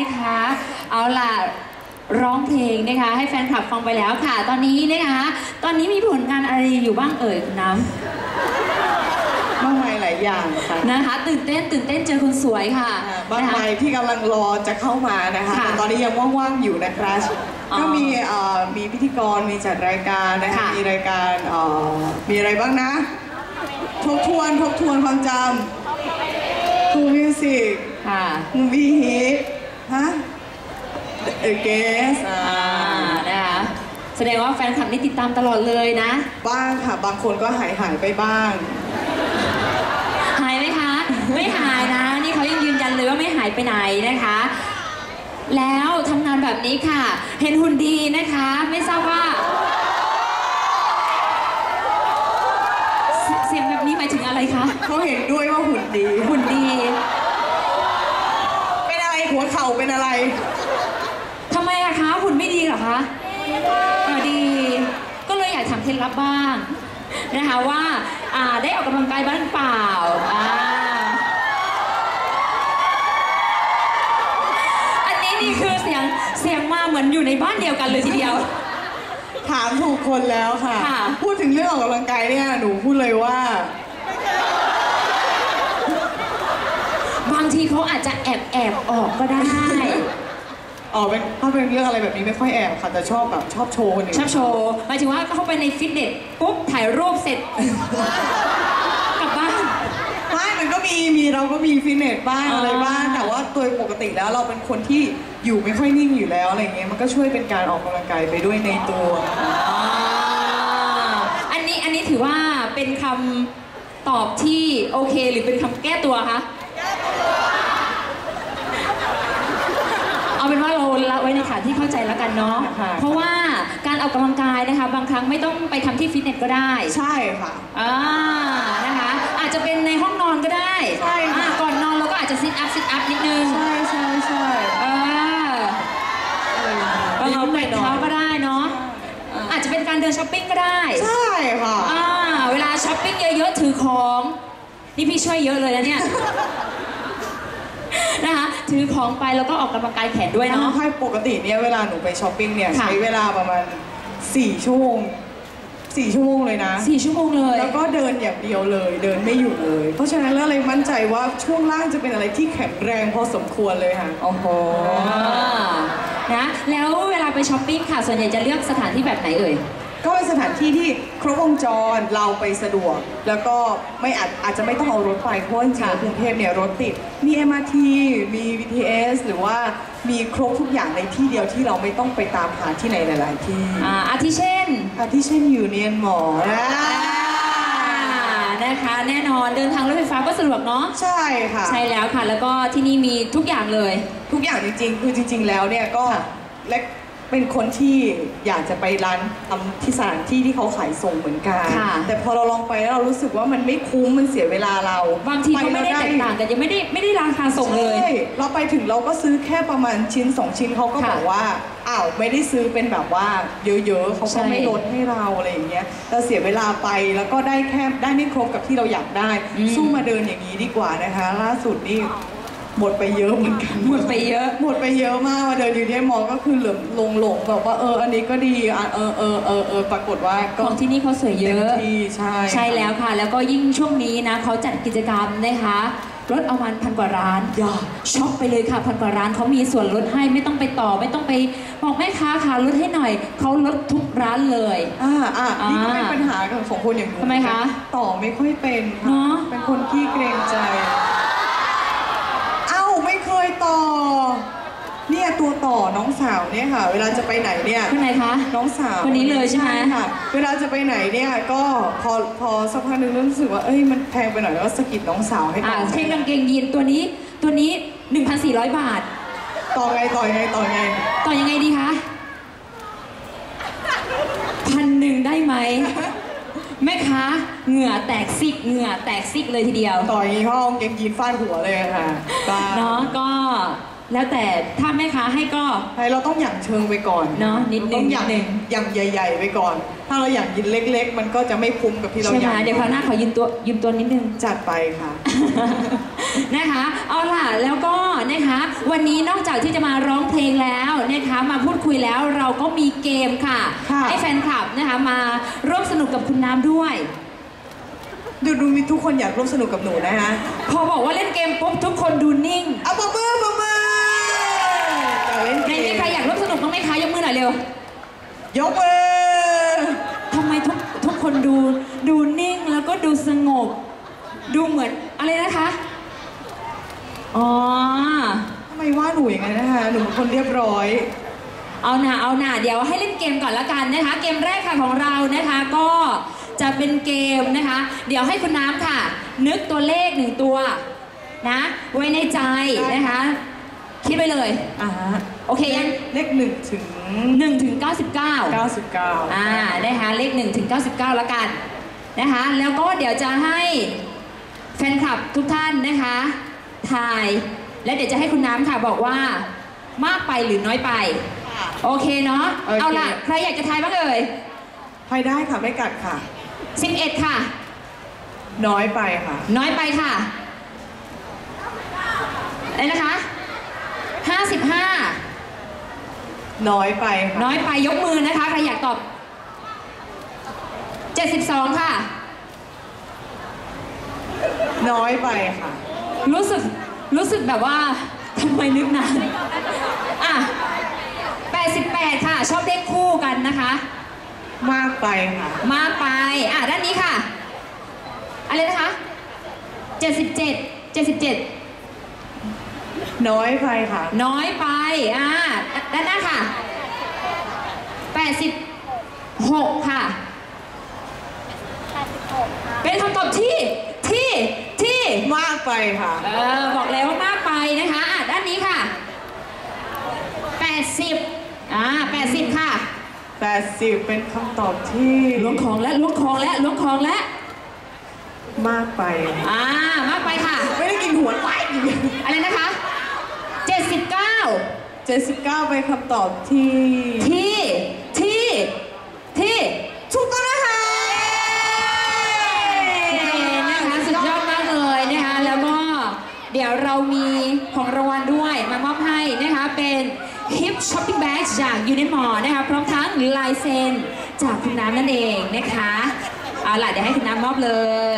นะคะ เอาล่ะร้องเพลงนะคะ ให้แฟนคลับฟังไปแล้วค่ะ ตอนนี้นะคะ ตอนนี้มีผลงานอะไรอยู่บ้างเอ่ยคุณน้มากมายหลายอย่างค่ะำนะคะ ตื่นเต้นตื่นเต้นเจอคนสวยค่ะอ่าบ้านนะคะใหม่ที่กำลังรอจะเข้ามานะคะค่ะแต่ตอนนี้ยังว่างๆอยู่นะครับอ๋อก็มีเอ่อมีพิธีกรมีจัดรายการนะคะค่ะมีรายการเอ่อมีอะไรบ้างนะ ทบทวนทบทวนความจำทูมิวสิกค่ะมูวี่ฮิต ฮะเอเกสอ่าอ่านะคะแสดงว่าแฟนคลับนี่ติดตามตลอดเลยนะ บ้างค่ะ บางคนก็หายหายไปบ้าง หายไหมคะ ไม่หายนะ นี่เขายังยืนยันเลยว่าไม่หายไปไหนนะคะ แล้วทำงานแบบนี้ค่ะ เห็นหุ่นดีนะคะ ไม่ทราบว่า เสเสียงแบบนี้หมายถึงอะไรคะ เขาเห็นด้วยว่าหุ่นดี หุ่นดี เป็นอะไรหัว เข่าเป็นอะไร ทำไมอะคะหุ่นไม่ดีเหรอคะเออดี ก็เลยอยากถามเคล็ดลับบ้างนะคะว่าอ่าได้ออกกำลังกายบ้างหรือเปล่าอ่าอันนี้นี่คือเสียงเสียงมาเหมือนอยู่ในบ้านเดียวกันเลยทีเดียว ถามถูกคนแล้วค่ะ ค่ะ พูดถึงเรื่องออกกำลังกายเนี่ยหนูพูดเลยว่า บางที เขาอาจจะแอบแอบออกก็ได้ อ๋อเป็นถ้าเป็นเรื่องอะไรแบบนี้ไม่ค่อยแอบค่ะแต่ชอบแบบชอบโชว์คนอื่นชอบโชว์หมายถึงว่าเข้าไปในฟิตเนสปุ๊บถ่ายรูปเสร็จ กลับบ้านไม่มันก็มีมีเราก็มีฟิตเนสบ้างอ่าอะไรบ้างแต่ว่าโดยปกติแล้วเราเป็นคนที่อยู่ไม่ค่อยนิ่งอยู่แล้วอะไรเงี้ยมันก็ช่วยเป็นการออกกำลังกายไปด้วยในตัวอ่าอันนี้อันนี้ถือว่าเป็นคำตอบที่โอเค หรือเป็นคำแก้ตัวคะ เอาเป็นว่าเราละไว้ในฐานที่เข้าใจแล้วกันเนาะ ค่ะเพราะว่าการออกกำลังกายนะคะ บางครั้งไม่ต้องไปทำที่ฟิตเนสก็ได้ ใช่ค่ะ อ่า นะคะ อาจจะเป็นในห้องนอนก็ได้ใช่ค่ะ อ่าก่อนนอนเราก็อาจจะซิทอัพซิทอัพนิดนึง ใช่ใช่ใช่เออเออเตะเท้าก็ได้เนาะ อาจจะเป็นการเดินช้อปปิ้งก็ได้ใช่ค่ะ อ่า เวลาช้อปปิ้งเยอะๆถือของ นี่พี่ช่วยเยอะเลยนะเนี่ย นะคะ ถือของไปแล้วก็ออกกำลังกายแขนด้วยเนาะ ใช่ปกติเนี่ยเวลาหนูไปช้อปปิ้งเนี่ยค่ะ ใช้เวลาประมาณ4ชั่วโมง4ชั่วโมงเลยนะ สี่ชั่วโมงเลย แล้วก็เดินอย่างเดียวเลยเดินไม่หยุดเลย เพราะฉะนั้นแล้วเลยมั่นใจว่าช่วงล่างจะเป็นอะไรที่แข็งแรงพอสมควรเลยค่ะ โอ้โห นะ แล้วเวลาไปช้อปปิ้งค่ะ ส่วนใหญ่จะเลือกสถานที่แบบไหนเอ่ย ก็เป็นสถานที่ที่ครบวงจรเราไปสะดวก แล้วก็ไม่อาจอาจจะไม่ต้องเอารถไปเพราะว่าจริงๆค่ะแล้วกรุงเทพเนี่ยรถติดมี MRT มี BTS หรือว่ามีครบทุกอย่างในที่เดียวที่เราไม่ต้องไปตามหาที่ไหนหลาย ๆ ที่อ่าอาทิเช่น อาที่เช่นยูเนียนหมอนะอ่านะคะแน่นอนเดินทางรถไฟฟ้าก็สะดวกเนาะใช่ค่ะ ใช่แล้วค่ะ แล้วก็ที่นี่มีทุกอย่างเลย ทุกอย่างจริงๆ คือจริง ๆ แล้วเนี่ยก็และ เป็นคนที่อยากจะไปร้านทำที่สถานที่ที่เขาขายส่งเหมือนกัน ค่ะแต่พอเราลองไปแล้วเรารู้สึกว่ามันไม่คุ้มมันเสียเวลาเราบางทีก็ไม่ได้ปแตล้วกต่างกันยังไม่ได้ไม่ได้ราคาส่งเลย ใช่เราไปถึงเราก็ซื้อแค่ประมาณชิ้นสองชิ้นเขาก็ค่ะบอกว่าอ้าวไม่ได้ซื้อเป็นแบบว่าเยอะๆเขาใช่ ก็ไม่ลดให้เราอะไรอย่างเงี้ยเราเสียเวลาไปแล้วก็ได้แค่ได้ไม่ครบกับที่เราอยากได้อืมสู้มาเดินอย่างนี้ดีกว่านะคะ ล่าสุดนี่ หมดไปเยอะเหมือนกัน หมดไปเยอะ หมดไปเยอะมากมาเดินอยู่ที่มอก็คือเหลือลงหลงแบบว่าเอออันนี้ก็ดีอะเออเออเออเออปรากฏว่าขก็องที่นี่เขาสวยเยเต็มอะ ที่ใช่ ใช่แล้วค่ะ แล้วก็ยิ่งช่วงนี้นะเขาจัดกิจกรรมนะคะลดเอามันพันกว่าร้านอย่าช็อปไปเลยค่ะพันกว่าร้านเขามีส่วนลดให้ไม่ต้องไปต่อ ไม่ต้องไปบอกแม่ค้าค่ะลดให้หน่อยเขาลดทุกร้านเลย อ่าอ่านี่ก็เป็นอ่าปัญหาของคนอย่างหนูทำไมคะต่อไม่ค่อยเป็นเนค่ะอะ เป็นคนขี้เกรงใจเอ้าไม่ เคยต่อ เนี่ยตัวต่อน้องสาวเนี่ยค่ะ เวลาจะไปไหนเนี่ยคนไหนคะน้องสาวคนนี้เลยใช่ไหมค่ะ เวลาจะไปไหนเนี่ยก็พอพอสักพักหนึงรู้สึกว่าเอ้ยมันแพงไปหน่อยแล้วก็สะกิดน้องสาวให้อ่าต่อเช่นกางเกงยีนตัวนี้ตัวนี้ 1,400 บาท ต่อไงต่อไงต่อไงต่อยังไงดีคะพันหนึ่งได้ไหม แม่ค้าเหงื่อแตกซิกเหงื่อแตกซิกเลยทีเดียว ต่ออย่างนี้เขาเอากางเกงยีนฟาดหัวเลยค่ะบ้าเนาะก็ แล้วแต่ถ้าแม่ค้าให้ก็ ใช่เราต้องหยั่งเชิงไปก่อนเนอะนิดนึงต้องหยั่งนิดนึงหยั่งใหญ่ ๆ ไปก่อน ถ้าเราหยั่งยินเล็ก ๆ มันก็จะไม่คุ้มกับที่เราใช่หไหมยั่งเดี๋ยวคราวหน้าขอยืมตัวยืมตัวนิดนึง จัดไปค่ะ นะคะ เอาล่ะ แล้วก็นะคะ วันนี้นอกจากที่จะมาร้องเพลงแล้วนะคะ มาพูดคุยแล้วเราก็มีเกมค่ะ ค่ะ ให้แฟนคลับนะคะมาร่วมสนุกกับคุณน้ำด้วย ดูดูมีทุกคนอยากร่วมสนุกกับหนูนะฮะพอบอกว่าเล่นเกมปุ๊บทุกคนดูนิ่ง เอาปะมือปะมือ ร็ว ยกมือทำไมทุกทุกคนดูดูนิ่งแล้วก็ดูสงบ ดูเหมือนอะไรนะคะ อ๋อ ทำไมว่าหนูอย่างนั้นนะคะ หนูเป็นคนเรียบร้อย เอาหน่าเอาหน่าเดี๋ยวให้เล่นเกมก่อนละกันนะคะ เกมแรกค่ะของเรานะคะก็จะเป็นเกมนะคะ เดี๋ยวให้คุณน้ำค่ะ นึกตัวเลขหนึ่งตัวนะ ไว้ในใจนะคะ คิดไปเลย อ่าฮะโอเคยัง เลขหนึ่งถึง 1ถึง99เก้าสิบเก้าอ่านะคะเลข1ถึง99 แล้วกันนะคะแล้วก็เดี๋ยวจะให้แฟนคลับทุกท่านนะคะทาย และเดี๋ยวจะให้คุณน้ำค่ะบอกว่ามากไปหรือน้อยไป โอเคเนาะโอเค เอาล่ะ ใครอยากจะทายบ้างเอ่ยให้ได้ค่ะไม่กัดค่ะ 11 ค่ะ น้อยไปค่ะ น้อยไปค่ะอะไรนะคะ 55 น้อยไปค่ะน้อยไปยกมือนะคะใครอยากตอบ 72 ค่ะ น้อยไปค่ะ รู้สึกรู้สึกแบบว่าทำไมนึกนานอะ88 ค่ะ ชอบเลขคู่กันนะคะ มากไปค่ะ มากไป อะด้านนี้ค่ะ อะไรนะคะ 77 77 น้อยไปค่ะ น้อยไป อ่าด้านหน้าค่ะ 86 ค่ะ เป็นคำตอบที่ ที่ ที่ มากไปค่ะ เออ บอกแล้วว่ามากไปนะคะอะด้านนี้ค่ะ 80 อ่า 80 ค่ะ 80 เป็นคำตอบที่ล้วงของและล้วงของและล้วงของและ มากไป อ่ามากไปค่ะ ไม่ได้กินหัวไหลอะไรนะคะ 79 79เป็นคำตอบที่ ที่ ที่ ที่ถูกต้องนะคะโอเคนะคะสุดยอดมากเลยนะคะแล้วก็เดี๋ยวเรามีของรางวัลด้วยมามอบให้นะคะเป็น Hip Shopping Bag จาก Union Mall นะคะพร้อมทั้งลายเซ็นจากคุณน้ำนั่นเองนะคะ เอาล่ะเดี๋ยวให้คุณน้ำมอบเล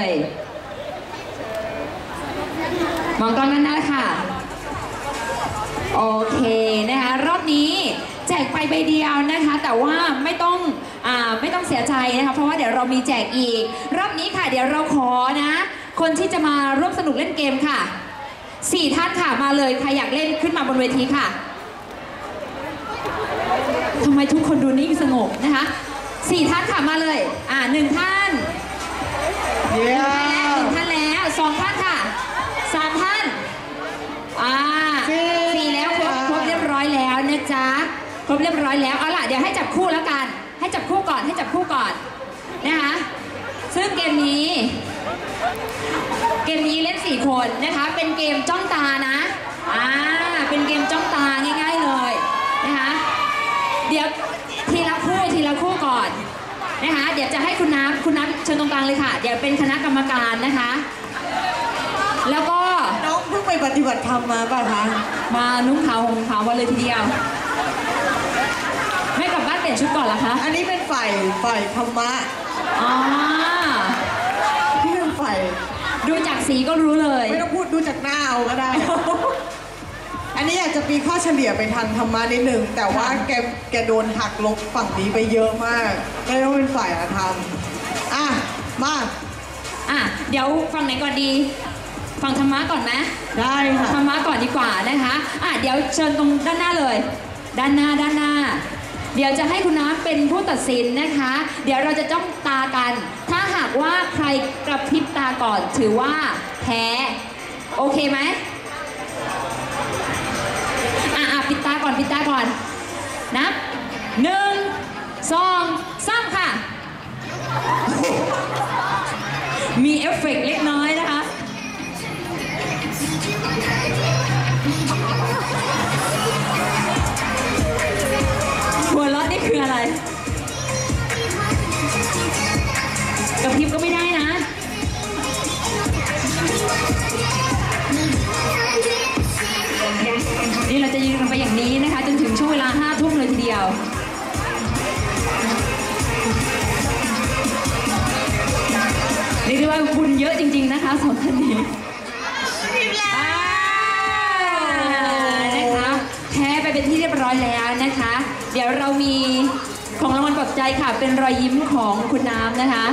ย มองกล้องด้านน้าค่ะ โอเคนะคะรอบนี้แจกไปใบเดียวนะคะ แต่ว่าไม่ต้องอ่าไม่ต้องเสียใจนะคะเพราะว่าเดี๋ยวเรามีแจกอีก รอบนี้ค่ะ เดี๋ยวเราขอนะ คนที่จะมาร่วมสนุกเล่นเกมค่ะสี่ท่านค่ะมาเลยใครอยากเล่นขึ้นมาบนเวทีค่ะทำไมทุกคนดูนิ่งสงบนะคะ สี่ท่านค่ะมาเลย อ่าหนึ่งท่านเย้หนึ่งท่านแล้วสองท่านค่ะสามท่านอ่าสี่สี่แล้วครบครบเรียบร้อยแล้วนะจ๊ะครบเรียบร้อยแล้วเอาล่ะเดี๋ยวให้จับคู่แล้วกัน ให้จับคู่ก่อนให้จับคู่ก่อนนะคะซึ่งเกมนี้ เกมนี้เล่นสี่คนนะคะ เป็นเกมจ้องตานะอ่าเป็นเกมจ้องตาง่าย ๆเลยนะคะเดี๋ยวทีละคู่ทีละคู่ก่อน นะคะเดี๋ยวจะให้คุณน้ำคุณน้ำเชิญตรงกลางเลยค่ะ เดี๋ยวเป็นคณะกรรมการนะคะ แล้วก็น้องเพิ่งไปปฏิบัติธรรมมาป่ะคะมานุ่งขาวห่มขาวมาเลยทีเดียว ไม่กลับบ้านเปลี่ยนชุดก่อนเหรอคะอันนี้เป็นฝ่ายฝ่ายธรรมะอ๋อที่เป็นฝ่ายดูจากสีก็รู้เลย ไม่ต้องพูดดูจากหน้าเอาก็ได้ อันนี้อยากจะปีข้อเฉลี่ยไปทางธรรมะนิดนึง แต่ว่าแกแกโดนหักลบฝั่งนี้ไปเยอะมากก็เลยต้องเป็นฝ่ายธรรมอะ มาอะเดี๋ยวฟังไหนก่อนดี ฟังธรรมะก่อนไหมได้ค่ะธรรมะก่อนดีกว่านะคะอะเดี๋ยวเชิญตรงด้านหน้าเลย ด้านหน้าด้านหน้า เดี๋ยวจะให้คุณน้ำเป็นผู้ตัดสินนะคะ เดี๋ยวเราจะจ้องตากัน ถ้าหากว่าใครกระพริบตาก่อนถือว่าแพ้โอเคไหม ก่อนปิดตาก่อนนะหนึ่งสองสามค่ะ มีเอฟเฟกต์เล็กน้อย ยทีเดียวเรียกได้ว่าบุญเยอะจริง ๆ นะคะสองท่านนี้อ่านะคะแพ้ไปเป็นที่เรียบร้อยแล้วนะคะ เดี๋ยวเรามีของรางวัลปลอบใจค่ะ เป็นรอยยิ้มของคุณน้ำนะคะ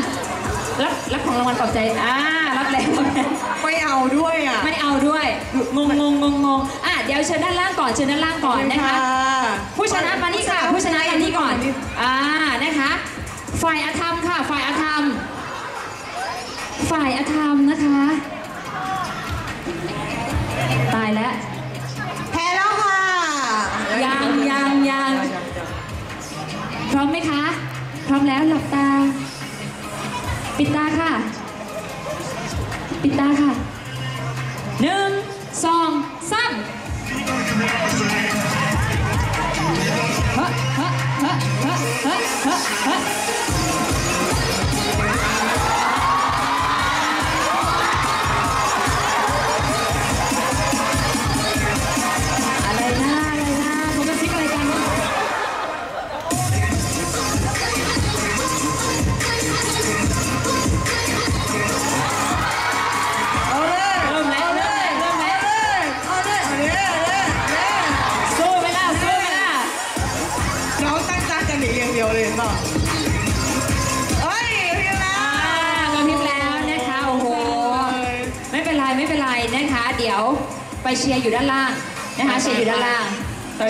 รับรับของรางวัลปลอบใจ อ่า รับแล้วรับแล้วไม่เอาด้วยอะ ไม่เอาด้วย งงงงงงงอะ เดี๋ยวเชิญด้านล่างก่อนเชิญด้านล่างก่อนนะคะ ผู้ชนะมานี่ค่ะ ผู้ชนะมานี่ก่อนอ่านะคะ ฝ่ายอธรรมค่ะ ฝ่ายอธรรม ฝ่ายอธรรมนะคะ ตายแล้วแพ้แล้วค่ะยังยังยังพร้อมไหมคะ พร้อมแล้วหลับตา ปิดตาค่ะ ปิดตาค่ะหนึ่งสองสาม เ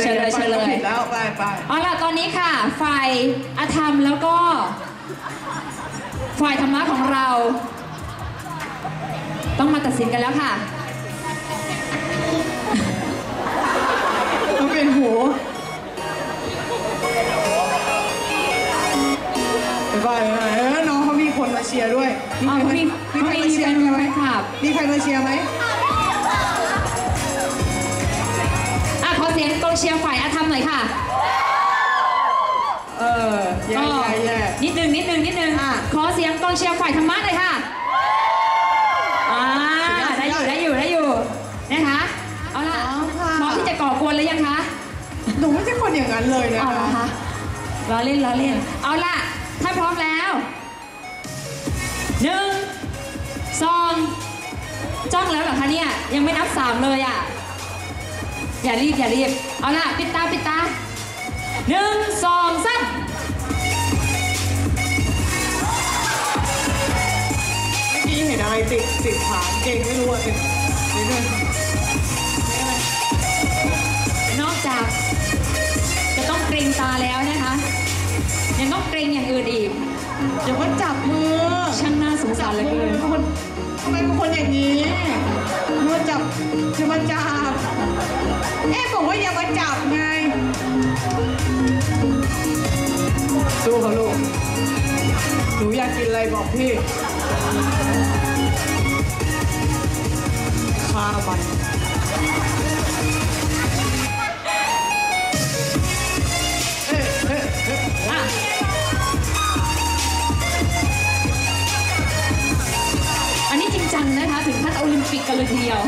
เชิญเลยเชิญเลยผิดแล้วไปไปเอาล่ะตอนนี้ค่ะ ฝ่ายอธรรมแล้วก็ ฝ่ายธรรมะของเรา ต้องมาตัดสินกันแล้วค่ะ ต้องเป็นหูไปไปไปเออน้องเขามีคนมาเชียร์ด้วยอ๋อเขามีมีเขาใครมีมาเชียร์แฟนไหมคลับ มีใครมาเชียร์ไหม สียงกองเชียร์ฝ่ายอาธรรมหน่อยค่ะ เออแย่ก็แย่แย่นิดนึงนิดนึงนิดนึงอะขอเสียงกองเชียร์ฝ่ายธรรมะหน่อยค่ะอ่าได้อยู่ได้อยู่ได้อยู่นะคะเอาล่ะอ๋อค่ะพร้อมที่จะก่อกวนหรือยังคะหนูไม่ใช่คนอย่างนั้นเลยนะเอาละคะล้อเล่นล้อเล่นเอาล่ะถ้าพร้อมแล้วหนึ่งสองจ้องแล้วเหรอคะเนี่ยยังไม่นับสามเลยอะ อย่ารีบอย่ารีบ เอาล่ะ ปิดตาปิดตาหนึ่งสองสามเมื่อกี้เห็นอะไรติดติดฐานเก่งไม่รู้อะติดนิดนึงนอกจาก จะต้องเกรงตาแล้วนะคะ ยังต้องเกรงอย่างอื่นอีกเดี๋ยวมันจับมือช่างน่าสงสารเหลือเกินคนทำไมเป็นคนอย่างนี้มาจับจะมาจับเอ๊ะ บอกว่าอย่ามาจับไง สู้เขาลูก หนูอยากกินอะไรบอกพี่ข้าวมันอันนี้จริงจังนะคะ ถึงขั้นโอลิมปิกกันเลยทีเดียว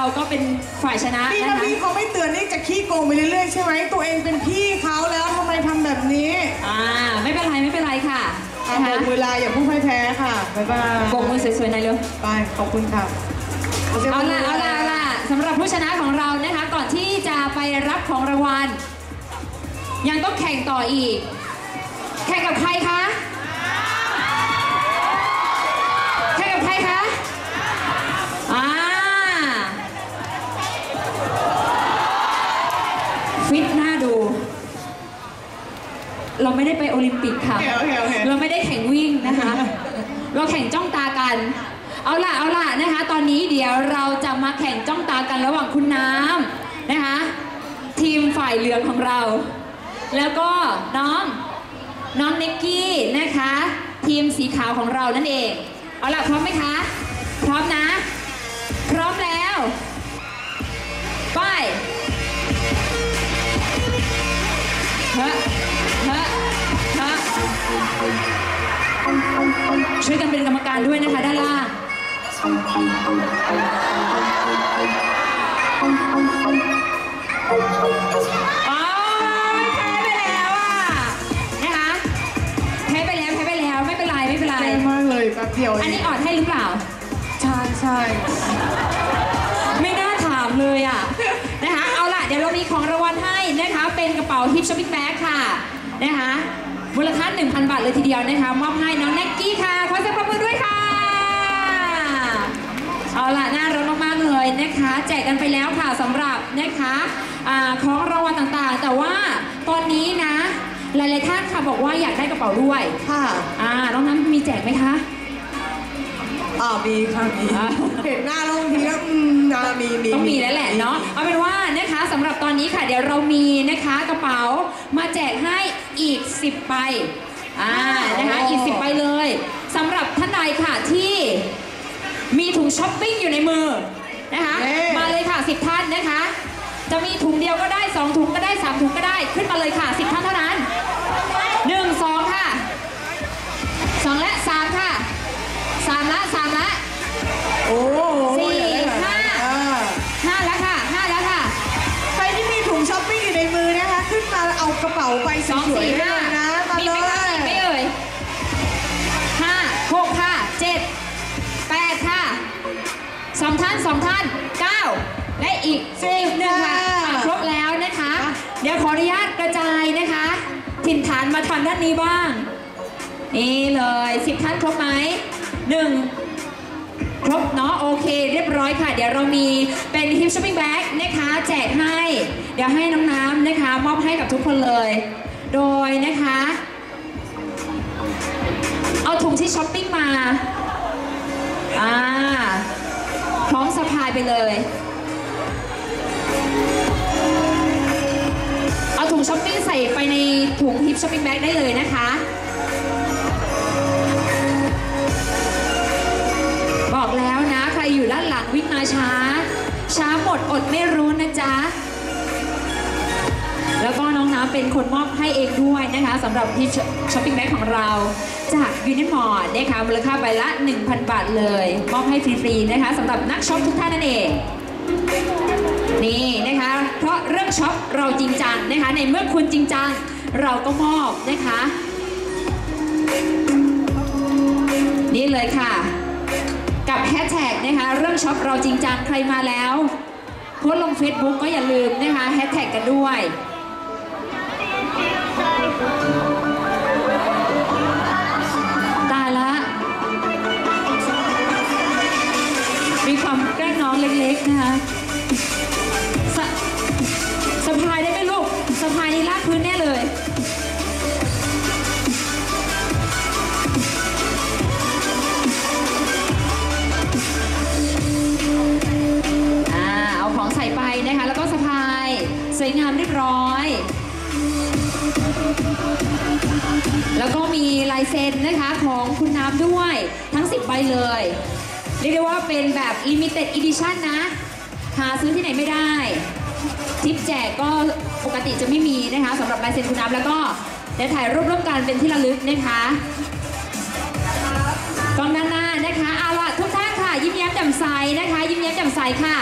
เราก็เป็นฝ่ายชนะนี่นะถ้าคะพี่เขาไม่เตือนนี่จะขี้โกงไปเรื่อยๆใช่ไหมตัวเองเป็นพี่เขาแล้วทำไมทำแบบนี้อ่าไม่เป็นไรไม่เป็นไรค่ะอะนะโบคะกมือลาอย่าพูดแพ้ค่ะบ๊ายบายโบกมือสวยๆหน่อยเร็ว ไปขอบคุณค่ะเอาล่ะเอาล่ะเอาล่ะสำหรับผู้ชนะของเรานะคะ ก่อนที่จะไปรับของรางวัลยังต้องแข่งต่ออีก แข่งกับใครคะ เราไม่ได้ไปโอลิมปิกค่ะ โอเคโอเคโอเค เราไม่ได้แข่งวิ่งนะคะ เราแข่งจ้องตากัน เอาล่ะเอาล่ะนะคะ ตอนนี้เดี๋ยวเราจะมาแข่งจ้องตากันระหว่างคุณน้ำนะคะ ทีมฝ่ายเหลืองของเรา แล้วก็น้องน้องเน็กกี้นะคะ ทีมสีขาวของเรานั่นเอง เอาล่ะพร้อมไหมคะ พร้อมนะ พร้อมแล้วไปเฮ้เช่วยกันเป็นกรรมการด้วยนะคะด้านล่างอ๋อแพ้ไปแล้วอะนะคะแพ้ไปแล้วแพ้ไปแล้วไม่เป็นไรไม่เป็นไรเท่มากเลยแป๊บเดียวอันนี้ออดให้หรือเปล่า ใช่ใช่ไม่น่าถามเลยอะ นะคะ เอาล่ะ เดี๋ยวเรามีของรางวัลให้นะคะ เป็นกระเป๋าฮิปช้อปปิ้งแบ็คค่ะ นะคะ มูลค่า 1,000 บาทเลยทีเดียวนะคะมอบให้น้องแน็กกี้ค่ะขอเสียงปรบมือด้วยค่ะ เอาล่ะน่ารักมากๆเลยนะคะ แจกกันไปแล้วค่ะสำหรับนะคะอาของรางวัลต่างๆ แต่ว่าตอนนี้นะ หลายๆท่านค่ะบอกว่าอยากได้กระเป๋าด้วยค่ะอ่าน้องน้ำมีแจกไหมคะ อ่ามีค่ะมีอ่าเห็นหน้าแล้วบางทีก็อืมอ่ามีมีต้องมีแล้วแหละเนาะเอาเป็นว่านะคะสำหรับตอนนี้ค่ะ เดี๋ยวเรามีนะคะกระเป๋ามาแจกให้อีก 10ใบอ่านะคะอีก 10ใบเลยสำหรับท่านใดค่ะที่มีถุงช้อปปิ้งอยู่ในมือนะคะเย้มาเลยค่ะ 10 ท่านนะคะ จะมีถุงเดียวก็ได้ 2 ถุงก็ได้ 3 ถุงก็ได้านนี้บ้าง นี่เลยสิบท่านครบไหมหนึ่งครบเนาะโอเค เรียบร้อยค่ะ เดี๋ยวเรามีเป็นฮิปช้อปปิ้งแบ็กนะคะแจกให้ เดี๋ยวให้น้องน้ำนะคะ มอบให้กับทุกคนเลย โดยนะคะ เอาถุงที่ช้อปปิ้งมาอ่าพร้อมสะพายไปเลย ถุงช้อปปิ้งใส่ไปในถุงฮิปช้อปปิ้งแบ็กได้เลยนะคะ บอกแล้วนะใครอยู่ด้านหลังวิ่งมาช้า ช้าหมดอดไม่รู้นะจ๊ะ แล้วก็น้องน้ำเป็นคนมอบให้เองด้วยนะคะสำหรับที่ช้อปปิ้งแบ็กของเราจากยูนิมอร์นะคะมูลค่าใบละ 1,000 บาทเลย มอบให้ฟรีๆนะคะสำหรับนักช็อปทุกท่านนั่นเอง นี่นะคะ เพราะเรื่องช็อปเราจริงจังนะคะ ในเมื่อคุณจริงจังเราก็มอบนะคะ นี่เลยค่ะ กับแฮชแท็กนะคะ เรื่องช็อปเราจริงจังใครมาแล้วโพสลง Facebook ก็อย่าลืมนะคะแฮชแท็กกันด้วยตายละมีความแกล้งน้องเล็กๆนะคะ สวยงามเรียบร้อย แล้วก็มีลายเซ็นนะคะของคุณน้ำด้วยทั้ง 10 ใบเลย เรียกได้ว่าเป็นแบบ Limited Edition นะ หาซื้อที่ไหนไม่ได้ ทิปแจกก็ปกติจะไม่มีนะคะสำหรับลายเซ็นคุณน้ำแล้วก็เดี๋ยวถ่ายรูปร่วมกันเป็นที่ระลึกนะคะกล้องด้านหน้านะคะเอาล่ะทุกท่านค่ะ ยิ้มแย้มแจ่มใสนะคะ ยิ้มแย้มแจ่มใสค่ะ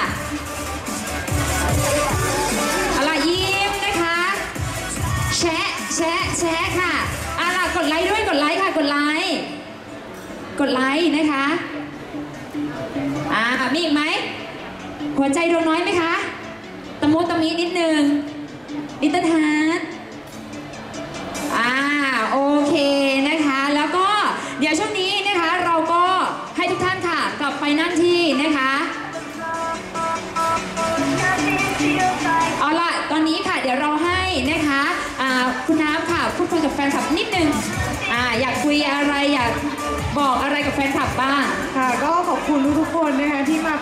แชะแชะค่ะอาล่ะกดไลค์ด้วยกดไลค์ค่ะกดไลค์กดไลค์นะคะอ่ามีอีกไหมหัวใจดวงน้อยไหมคะ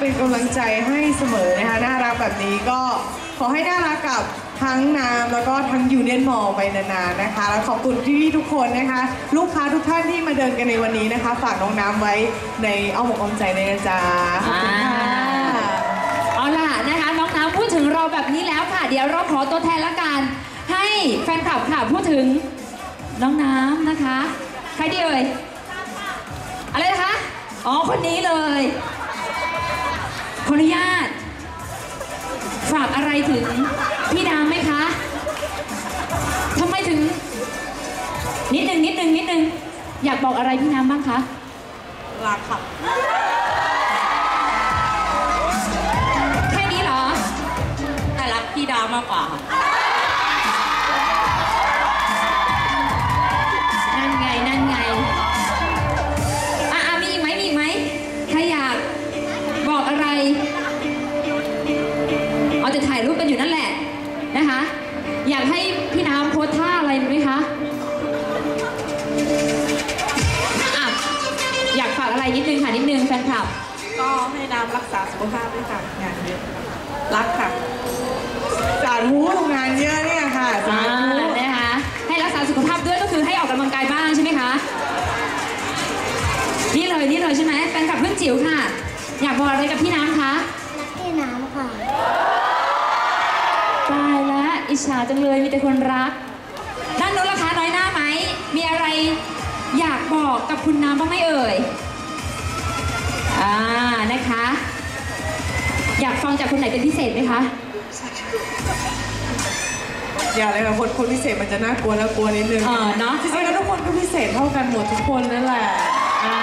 เป็นกำลังใจให้เสมอนะคะน่ารักแบบนี้ก็ขอให้น่ารักกับทั้งน้ำแล้วก็ทั้งยูเนียนมอลไปนานๆนะคะ แล้วขอบคุณพี่ๆทุกคนนะคะ ลูกค้าทุกท่านที่มาเดินกันในวันนี้นะคะ ฝากน้องน้ำไว้ในอ้อมอกอ้อมใจในนะจ๊ะขอบคุณค่ะเอาล่ะนะคะ น้องน้ำพูดถึงเราแบบนี้แล้วค่ะ เดี๋ยวเราขอตัวแทนละกันให้แฟนคลับค่ะพูดถึงน้องน้ำนะคะ ใครดีเอ่ยอ๋อคนนี้เลย ขออนุญาต ฝากอะไรถึงพี่ดามไหมคะทำไมถึง นิดนึงนิดนึงนิดนึงอยากบอกอะไรพี่น้ำบ้างคะรักค่ะแค่นี้เหรอ แต่รักพี่ดาวมากกว่าค่ะ ก็ให้น้ำรักษาสุขภาพด้วยค่ะ งานเยอะรักค่ะ สาธุงานเยอะเนี่ยค่ะสาอ่าธุนะคะให้รักษาสุขภาพด้วยก็คือให้ออกกำลังกายบ้างใช่ไหมคะ นี่เลยนี่เลยใช่ไหมแฟนคลับเพื่อนจิ๋วค่ะ อยากบอกอะไรกับพี่น้ำคะ พี่น้ำค่ะ ตายแล้วอิจฉาจังเลยมีแต่คนรัก ด้านนู้นล่ะคะน้อยหน้าไหม มีอะไรอยากบอกกับคุณน้ำบ้างไหมเอ่ย อ่านะคะ อยากฟังจากคนไหนเป็นพิเศษไหมคะอย่าเลยค่ะคนคนพิเศษมันจะน่ากลัวน่ากลัวนิดนึงเออเนาะจริงๆแล้วทุกคนก็พิเศษเท่ากันหมดทุกคนนั่นแหละอ่า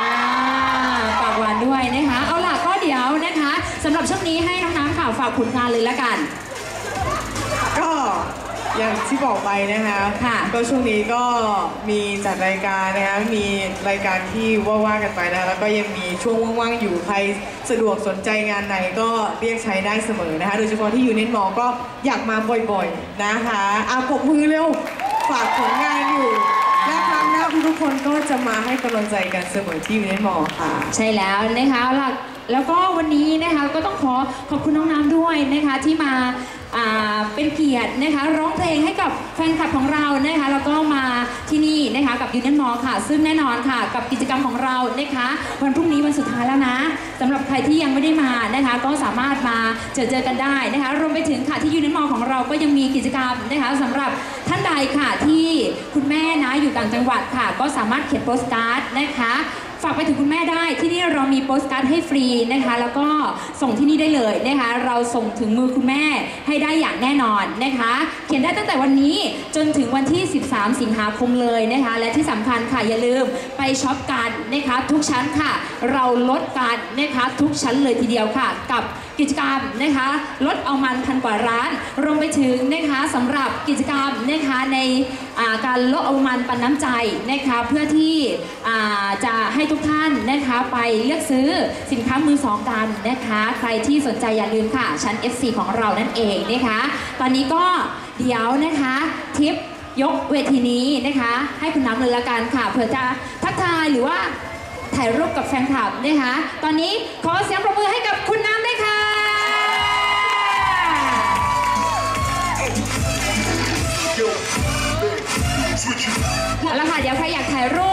ปากหวานด้วยนะคะเอาล่ะก็เดี๋ยวนะคะสำหรับช่วงนี้ให้น้องน้ำข่าวฝากผลงานเลยละกัน ก็ อย่างที่บอกไปนะคะค่ะก็ช่วงนี้ก็มีจัดรายการนะคะมีรายการที่ว่าๆกันไปนะคะแล้วก็ยังมีช่วงว่างๆอยู่ใครสะดวกสนใจงานไหนก็เรียกใช้ได้เสมอนะคะโดยเฉพาะที่อยู่เน้นมอก็อยากมาบ่อยๆนะคะอาปรบมือเร็วฝากผลงานอยู่และครั้งหน้าทุกๆคนก็จะมาให้กำลังใจกันเสมอที่อยู่เน้นมอค่ะ ใช่แล้วนะคะเอาล่ะแล้วก็วันนี้นะคะก็ต้องขอขอบคุณน้องน้ำด้วยนะคะที่มาอ่า เป็นเกียรตินะคะ ร้องเพลงให้กับแฟนคลับของเรานะคะแล้วก็มาที่นี่นะคะกับยูเนียนมอค่ะ ซึ่งแน่นอนค่ะ กับกิจกรรมของเรานะคะ วันพรุ่งนี้วันสุดท้ายแล้วนะสำหรับใครที่ยังไม่ได้มานะคะ ก็สามารถมาเจอเจอกันได้นะคะ รวมไปถึงค่ะที่ยูเนียนมอของเราก็ยังมีกิจกรรมนะคะสำหรับท่านใดค่ะที่คุณแม่นะอยู่ต่างจังหวัดค่ะ ก็สามารถเขียนโปสการ์ดนะคะ ฝากไปถึงคุณแม่ได้ ที่นี่เรามีโปสการ์ดให้ฟรีนะคะ แล้วก็ส่งที่นี่ได้เลยนะคะ เราส่งถึงมือคุณแม่ให้ได้อย่างแน่นอนนะคะ เขียนได้ตั้งแต่วันนี้จนถึงวันที่ 13 สิงหาคมเลยนะคะ และที่สำคัญค่ะอย่าลืมไปช็อปกันนะคะทุกชั้นค่ะ เราลดกันนะคะทุกชั้นเลยทีเดียวค่ะ กับกิจกรรมนะคะลดเอามันพันกว่าร้าน รวมไปถึงนะคะสำหรับกิจกรรมนะคะในการลดเอามันปันน้ำใจนะคะเพื่อที่จะให้ทุกท่านนะคะไปเลือกซื้อสินค้ามือสองกันนะคะ ใครที่สนใจอย่าลืมค่ะ ชั้น FC ของเรานั่นเองนะคะ ตอนนี้ก็เดี๋ยวนะคะทิปยกเวทีนี้นะคะ ให้คุณน้ำเลยละกันค่ะเผื่อจะทักทายหรือว่าถ่ายรูปกับแฟนคลับนะคะ ตอนนี้ขอเสียงปรบมือให้กับคุณน้ำด้วยค่ะเอาละค่ะเดี๋ยวใครอยากถ่ายรูป